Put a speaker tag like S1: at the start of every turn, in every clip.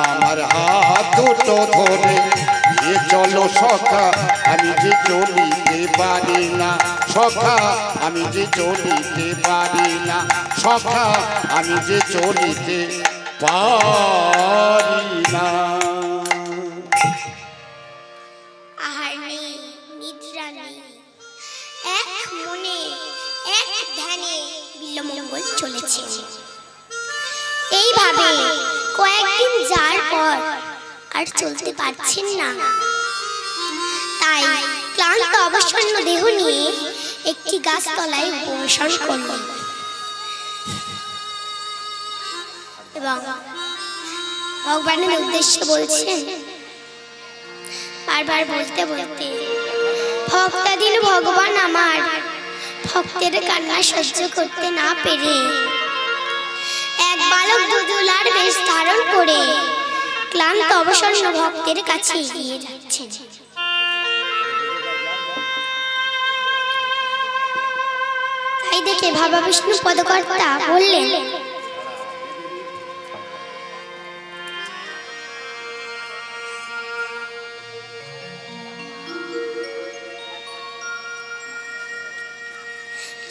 S1: আমার হাত দুটো ধরে এ চলো সখা আমি যে চলিতে পারি না। সখা আমি যে চলিতে পারি না। সখা আমি যে চলিতে পারি না।
S2: আর চলতে পারছেন না। তাই ক্লান্ত অবসন্ন দেহ নিয়ে একটি গাছতলায় উপবেশন করলেন এবং ভগবানের উদ্দেশ্যে বলছেন বারবার বলতে বলতে ভক্তাধীন ভগবান আমার ভক্তের কান্না সহ্য করতে না পেরে এক বালক দুদুলার বেশ ধারণ করে ক্লান্ত অবসন্ন ভক্তের কাছে এগিয়ে যাচ্ছেন। তাই দেখে ভাবা বিষ্ণু পদকর্তা বললেন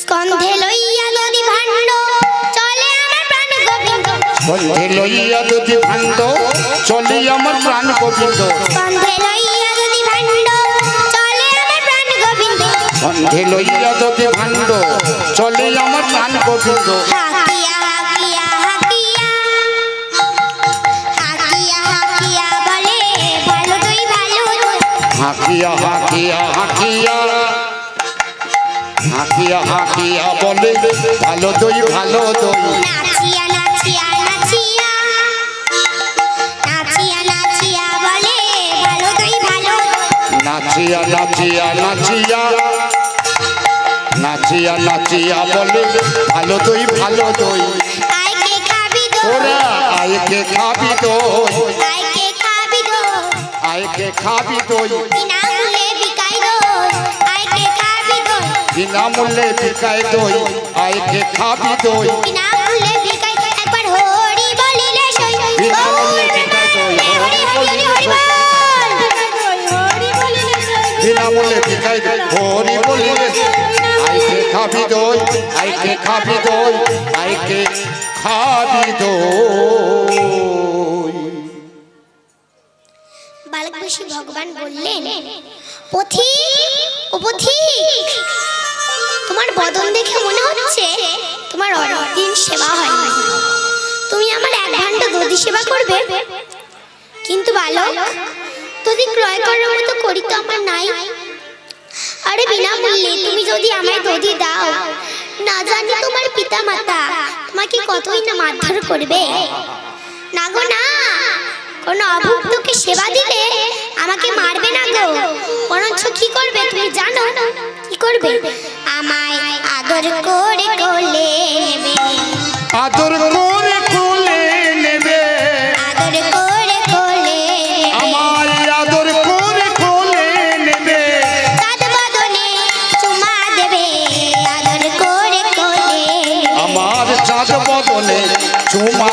S2: স্কন্ধে লইয়া
S1: বন্ধে লইয়া যদি ভাণ্ড চলি আমার প্রাণ গোবিন্দ। বন্ধে লইয়া যদি ভাণ্ড চলি আমার প্রাণ গোবিন্দ।
S2: হাঁকিয়া হাঁকিয়া হাঁকিয়া। হাঁকিয়া হাঁকিয়া বলে ভালো
S1: দই ভালো দই
S2: নাচিয়া নাচিয়া নাচিয়া। নাচিয়া নাচিয়া বলে ভালো
S1: দই ভালো দই। তোরা আয়কে খাবি দই। আয়কে খাবি দই।
S2: বিনামূল্যে
S1: বিকায় দই। আয়কে খাবি দই। বিকায়
S2: হরি
S1: আইকে খাবি দই, আইকে খাবি দই, আইকে খাবি দই।
S2: ভগবান বললেন ও তোমার বদন দেখে মনে হচ্ছে তোমার অনেকদিন সেবা হয়নি। তুমি আমার এক ঘণ্টা দধি সেবা করবে। কিন্তু বালক দধি ক্রয় করার মতো করি তো আমার নাই। আরে বিনামূল্যে তুমি যদি আমায় দধি দাও, না জানি তোমার পিতা মাতা তোমাকে কতই না মারধর করবে। না গো, না। কোনো অভুক্তকে সেবা দিলে আমাকে মারবে না গো। বরঞ্চ কি করবে তুমি জানো? কি করবে? আমায় আদর করে কোলে নেবে।
S1: আদর করে
S2: চুমা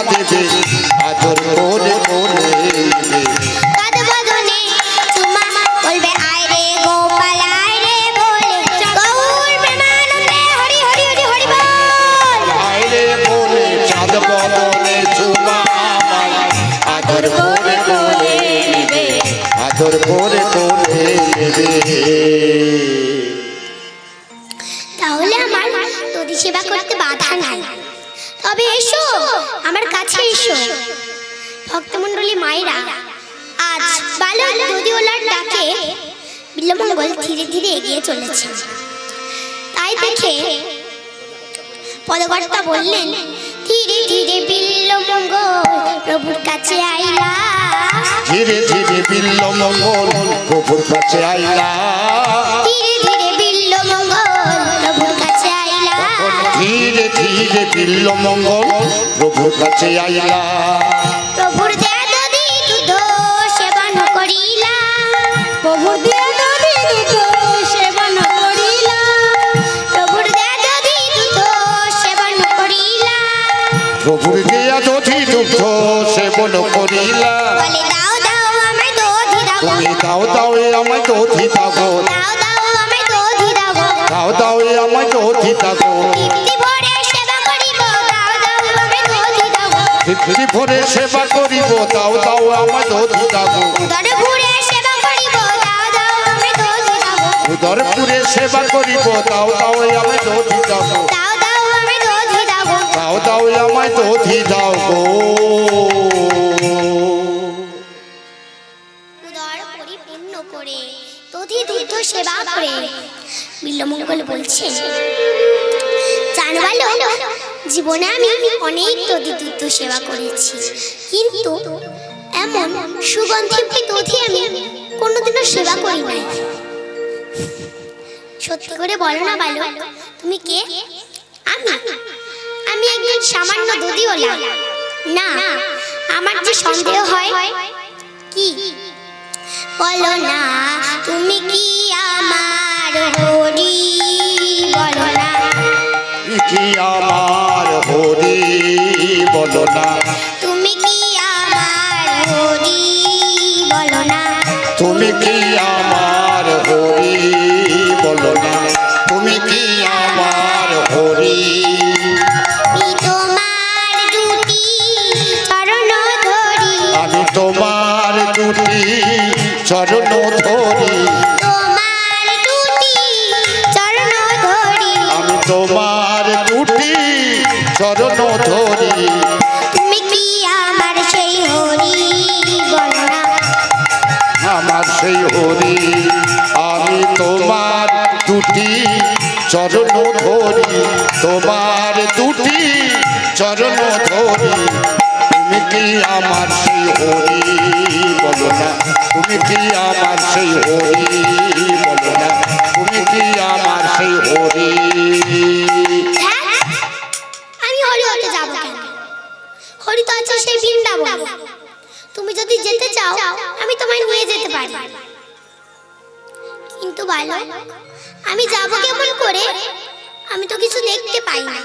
S2: বালক নদীওয়ালার ডাকে বিল্লমঙ্গল ধীরে ধীরে এগিয়ে চলেছে। তাই দেখে পদকর্তা বললেন ধীরে ধীরে বিল্লমঙ্গল প্রভুর কাছে আইলা।
S1: ধীরে ধীরে বিল্ল মঙ্গল প্রভুর কাছে আইলা।
S2: ধীরে ধীরে বিল্লমঙ্গল প্রভুর কাছে আইলা।
S1: ধীরে ধীরে বিল্ল মঙ্গল প্রভুর কাছে আইলা।
S2: প্রভুর গিয়া দধি দুগ্ধ সেবন করিলা?
S3: তুমি
S1: দাও দাও আমায়
S2: দধি দাও দাও দাও আমায় দধি দাও
S1: তৃপ্তি ভরে সেবা করিব দাও দাও আমায়
S2: দধি দাও
S1: উদরপুরে সেবা করিব দাও দাও আমায়
S2: দধি দাও
S1: দাও দাও আমায় দধি দাও গো
S2: দধি সেবা করে বিল্লমঙ্গল বলছেন জানো বলো জীবনে আমি অনেক দধি দুগ্ধ সেবা করেছি কিন্তু এমন সুগন্ধি দধি আমি কোনোদিনও সেবা করি নাই সত্যি করে বলো না বলো তুমি কে? আমি। আমি একজন সামান্য দধিওয়ালা না আমার যে সন্দেহ হয় কি? বলো না তুমি কি আমার হরি? বলো না।
S1: কি আমার হরি? বলো না।
S2: তুমি কি আমার হরি? বলো না।
S1: তুমি কি আমার
S2: চরণ ধরি।
S1: আমি তোমার দুটি চরণ ধরি।
S2: তুমি কি আমার সেই হরি
S1: আমার সেই হরি। আমি তোমার দুটি চরণ ধরি। তোমার দুটি চরণ ধরি। কি আমার সেই হরি বলো না। তুমি কি আমার সেই হরি বলো না। তুমি কি আমার সেই হরি?
S2: আমি হরি হতে যাব হরি তো আছে সেই বৃন্দাবন। তুমি যদি যেতে চাও, আমি তোমায় নিয়ে যেতে পারি। কিন্তু ভালো আমি যাব কেমন করে? আমি তো কিছু দেখতে পাই না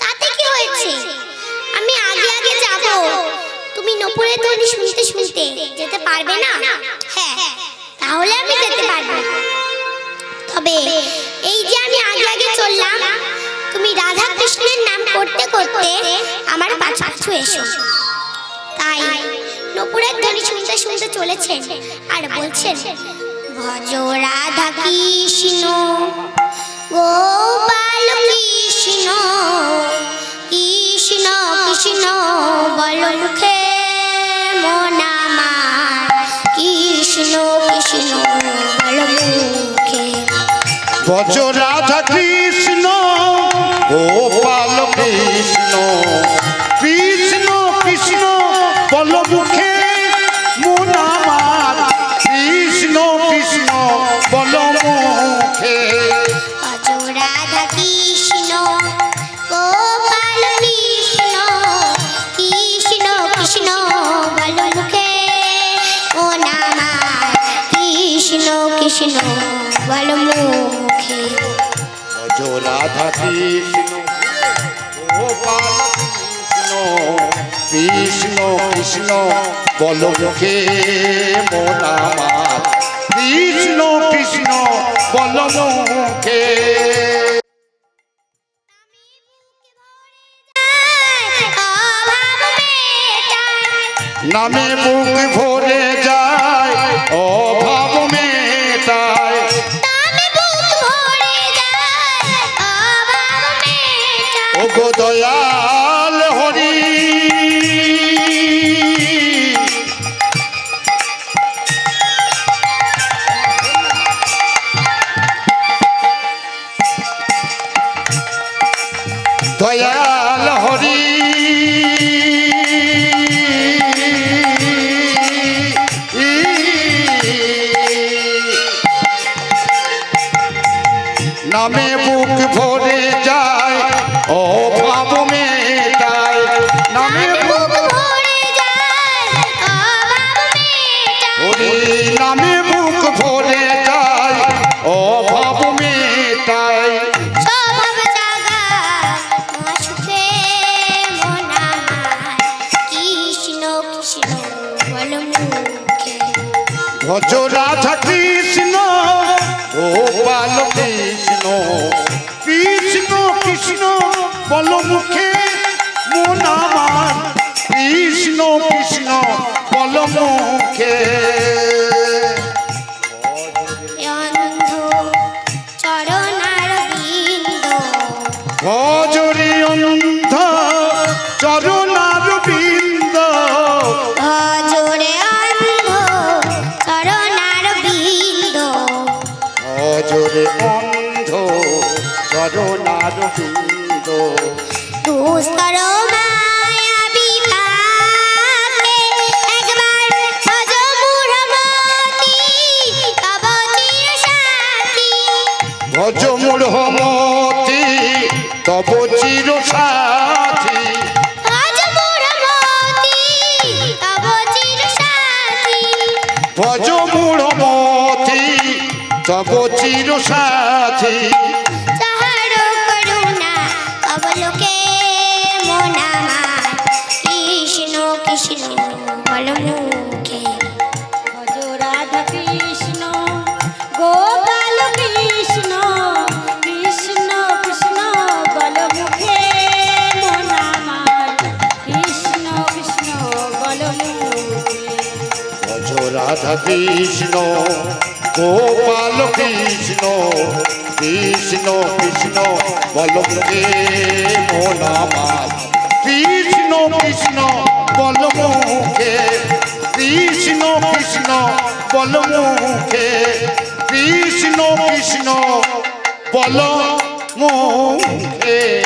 S2: তাতে কি হয়েছে? আগে আগে যাব। তুমি নপুরের ধ্বনি শুনতে শুনতে যেতে পারবে না? হ্যাঁ তাহলে আমি যেতে পারব। তবে এই যে আমি আগে আগে চললাম, তুমি রাধা কৃষ্ণের নাম করতে করতে আমার পাছু এসো। তাই নপুরের ধ্বনি শুনতে শুনতে চলেছেন আর বলছেন, ভজ রাধা কৃষ্ণ গোপাল কৃষ্ণ কৃষ্ণ কৃষ্ণ বল মুখে মন আমার। কৃষ্ণ কৃষ্ণ বল মুখে।
S1: বজ রাধা কৃষ্ণ গোপাল কৃষ্ণ কৃষ্ণ বল মুখে মন কৃষ্ণ কৃষ্ণ বল মুখে। নামে
S2: মন আমার কৃষ্ণ কৃষ্ণ বল মুখে সাথী।
S1: ভজ
S2: ভজ
S1: মূঢ়মতি তব চির সাথী।
S3: রাধা কৃষ্ণ, গোপাল কৃষ্ণ কৃষ্ণ কৃষ্ণ, বল মুখে কৃষ্ণ কৃষ্ণ, বল মুখে।
S1: কৃষ্ণ কৃষ্ণ, বল মুখে। কৃষ্ণ কৃষ্ণ, বল মুখে।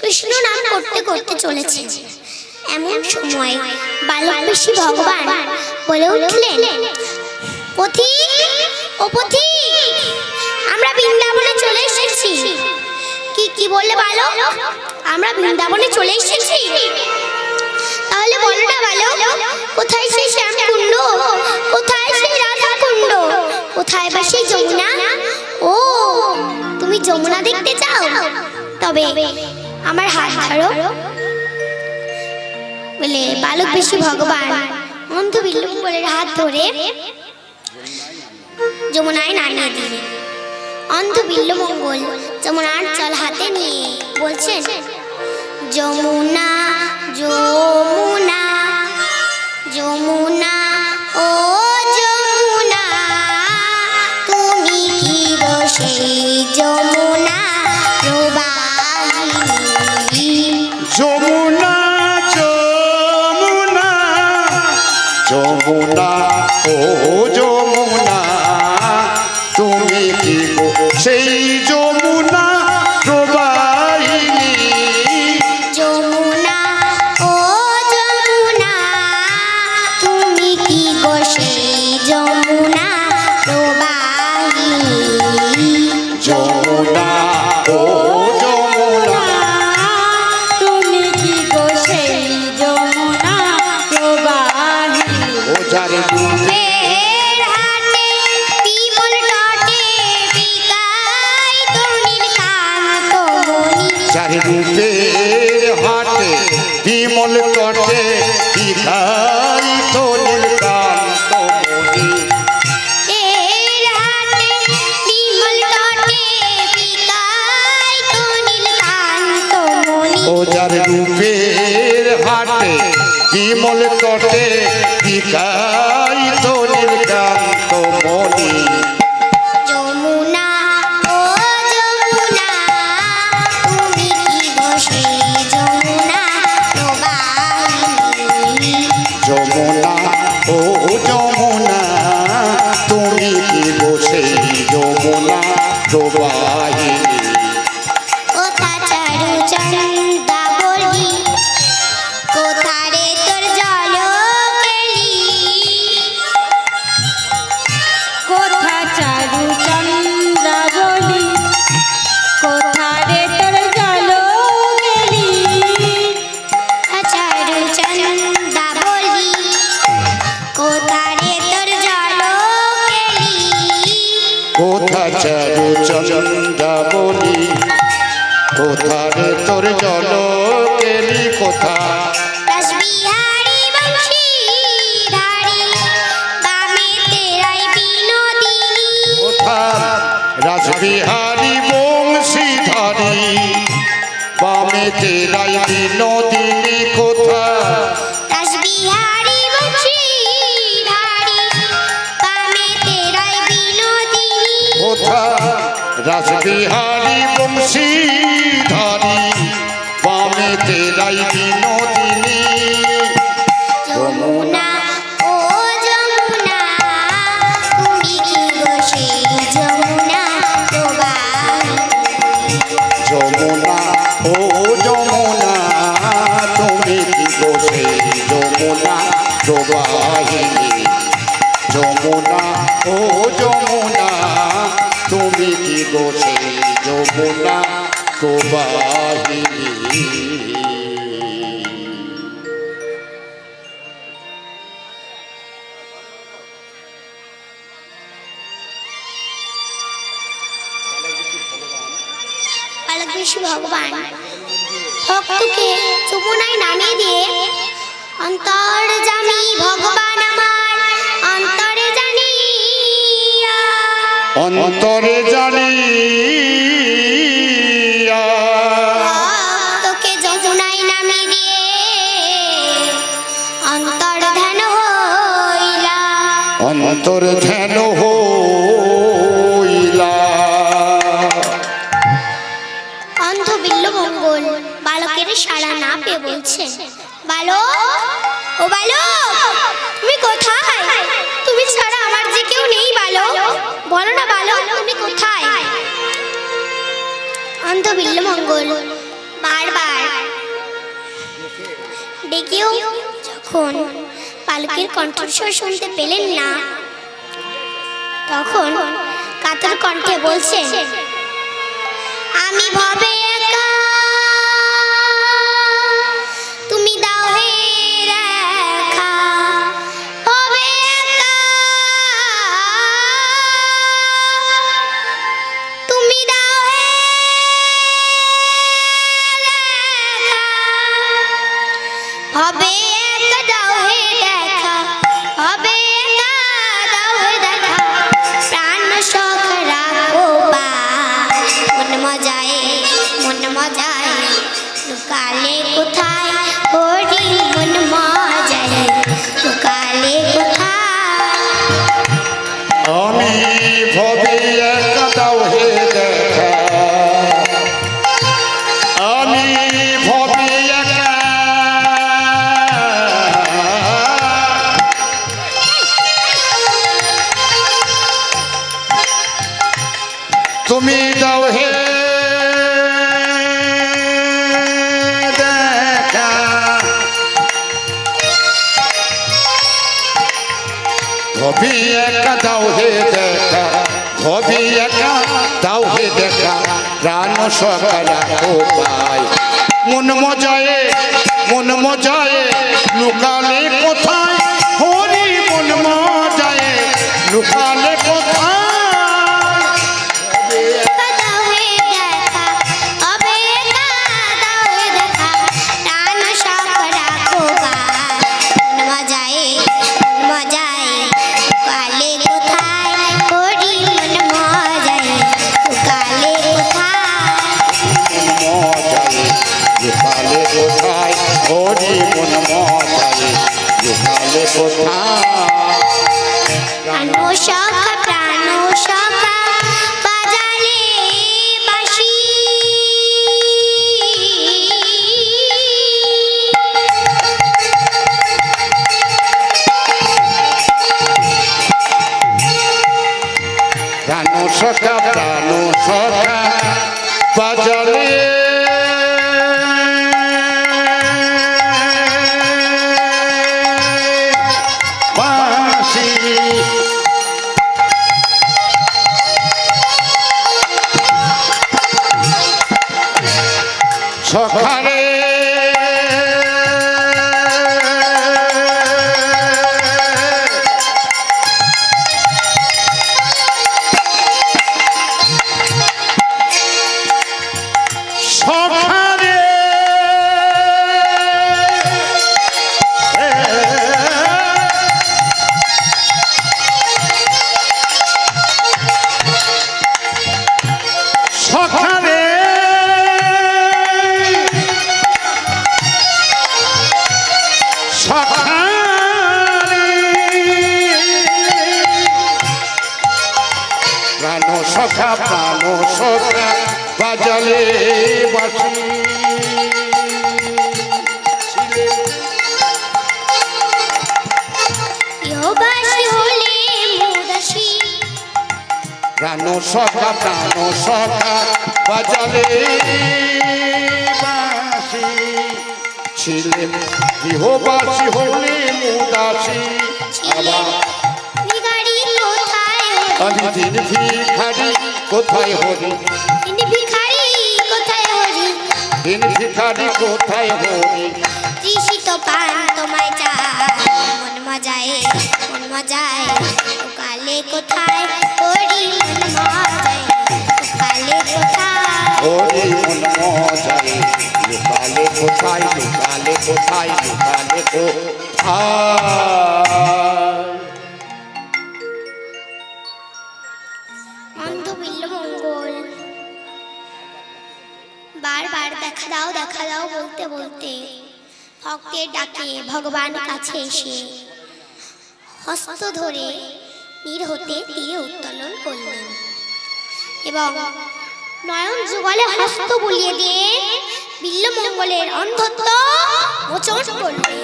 S1: কৃষ্ণ
S2: নাম করতে করতে চলেছে। এমন সময় বালক বেশি ভগবান বলে উঠলেন, পথিক, ও পথিক, আমরা বৃন্দাবনে চলে এসেছি। কি কি বললে বালক? আমরা বৃন্দাবনে চলে এসেছি। তাহলে বলো না বালক, কোথায় সেই শ্যামকুণ্ড? কোথায় সেই রাধা কুণ্ড কোথায় বা সেই যমুনা? ও, তুমি যমুনা দেখতে চাও? তবে আমার হাত ধরো। বলে, বালক বেশি ভগবান, অন্ধ বিল্লুম্বরের হাত ধরে যমুনায় নামিয়ে দিলেন। অন্ধ বিল্লমঙ্গল যমুনার জল হাতে নিয়ে বলছেন, যমুনা যমুনা যমুনা, ও যমুনা, তুমি কি গো সেই যমুনা প্রবাহিনী?
S1: যমুনা ও যমুনা তুমি কি সেই যমুনা
S2: বিমল তটে বিকাই
S1: বংশীধারী বামে তেরাই বিনোদিনী। কোথা
S2: রাসবিহারী বংশীধারী বামে তেরাই বিনোদিনী
S1: কোথা রাসবিহারী বামে বিনোদিনী
S2: যমুনা ও যমুনা তুমি কি গো সেই যমুনা প্রবাহ
S1: যমুনা ও যমুনা তুমি কি বসে যমুনা প্রবাহিনী যমুনা ও যমুনা তুমি কি বসে যমুনা প্রবাহিনী
S2: বিষ্ণু ভগবান ভক্তকে যমুনায় নামিয়ে দিয়ে অন্তর জানি ভগবান আমার অন্তরে জানি
S1: অন্তরে জানি
S2: ভক্তকে যমুনায় নামিয়ে দিয়ে অন্তর ধ্যান হইলা।
S1: অন্তর ধ্যান
S2: অন্ধ বিল্ল মঙ্গল। বারবার ডেকেও যখন পালকের কণ্ঠস্বর শুনতে পেলেন না, তখন কাতর কণ্ঠে বলছেন, আমি ভবে একা লুকালে কোথায় হরি মন মজায় লুকালে কোথায়
S1: ভবি একা দাও হে দেখা ভবি একা দাও হে দেখা, প্রাণ সকারা পায়। মন মজায়ে মন মজায়ে, লুকালে কোথায়? হরি মন মজায়ে, লুকালে
S2: লুকালে কোথায় প্রাণ সখা প্রাণ সখা বাজালে
S1: প্রাণ সখা প্রাণ সখা বাজালে বাসি। ছিলেন গৃহবাসী হলে মুদাসী। আবার আমি দিন ভিখারি কোথায় হরি? দিন ভিখারি কোথায় হরি?
S2: তৃষিত পান তোমায় চায় মন মজায় মন মজায় কালে কোথায়? কোথায়
S1: হরি মন লুকালে কোথায় লুকালে কোথায় লুকালে কোথায়
S2: বারবার দেখা দাও দেখা দাও বলতে বলতে ভক্তের ডাকে ভগবান কাছে এসে হস্ত ধরে নীর হতে তীরে উত্তোলন করলেন। এবং নয়ন যুগলে হস্ত বুলিয়ে দিয়ে বিল্লমঙ্গলের অন্ধত্ব মোচন করলেন।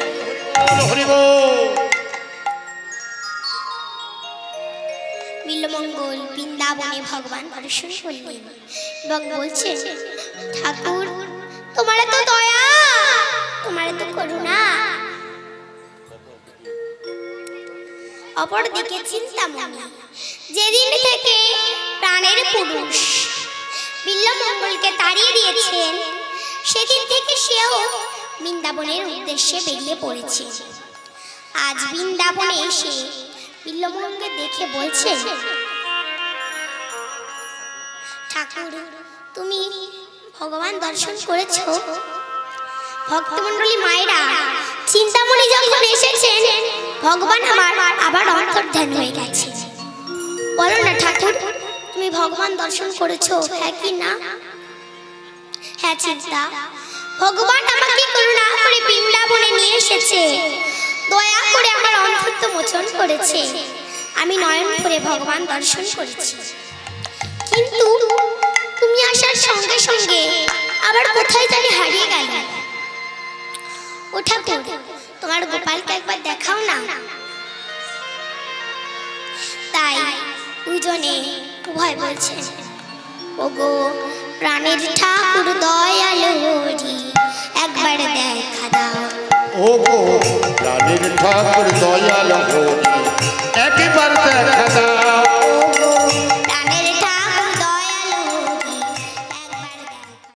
S2: বিল্লমঙ্গল বৃন্দাবনে ভগবান দর্শন করলেন। এবং বলছেন ঠাকুর তোমার তো দয়া তোমার তো করুণা। অপরদিকে চিন্তামণি। যেদিন থেকে প্রাণের পুরুষ বিল্লমঙ্গলকে তাড়িয়ে দিয়েছেন। সেদিন থেকে সেও বৃন্দাবনের উদ্দেশ্যে বেরিয়ে পড়েছে। আজ বৃন্দাবনে এসে দেখে বলছে, ঠাকুর, তুমি ভগবান দর্শন করেছ? ভক্তমণ্ডলী মায়েরা চিন্তামণি যখন এসেছেন, ভগবান আমার আবার অন্তর্ধান হয়ে গেছে। বলো না ঠাকুর তুমি ভগবান দর্শন করেছ হ্যাঁ কি না? হ্যাঁ চিন্তা। ভগবান আমাকে করুণা করে বৃন্দাবনে নিয়ে এসেছে। দয়া করে আমার অন্তর্ত মোচন করেছে। আমি নয়ন করে ভগবান দর্শন করেছি। কিন্তু তুমি আসার সঙ্গে সঙ্গে আবার কোথায় জানি হারিয়ে গেল। ও ঠাকুর, তোমার গোপালকে একবার দেখাও না। তাই দুজনে উভয় বলছে, ওগো, প্রাণের ঠাকুর দয়াল হরি, একবার দেখা দাও।
S1: ওগো, প্রাণের ঠাকুর দয়াল হরি, একবার দেখা দাও।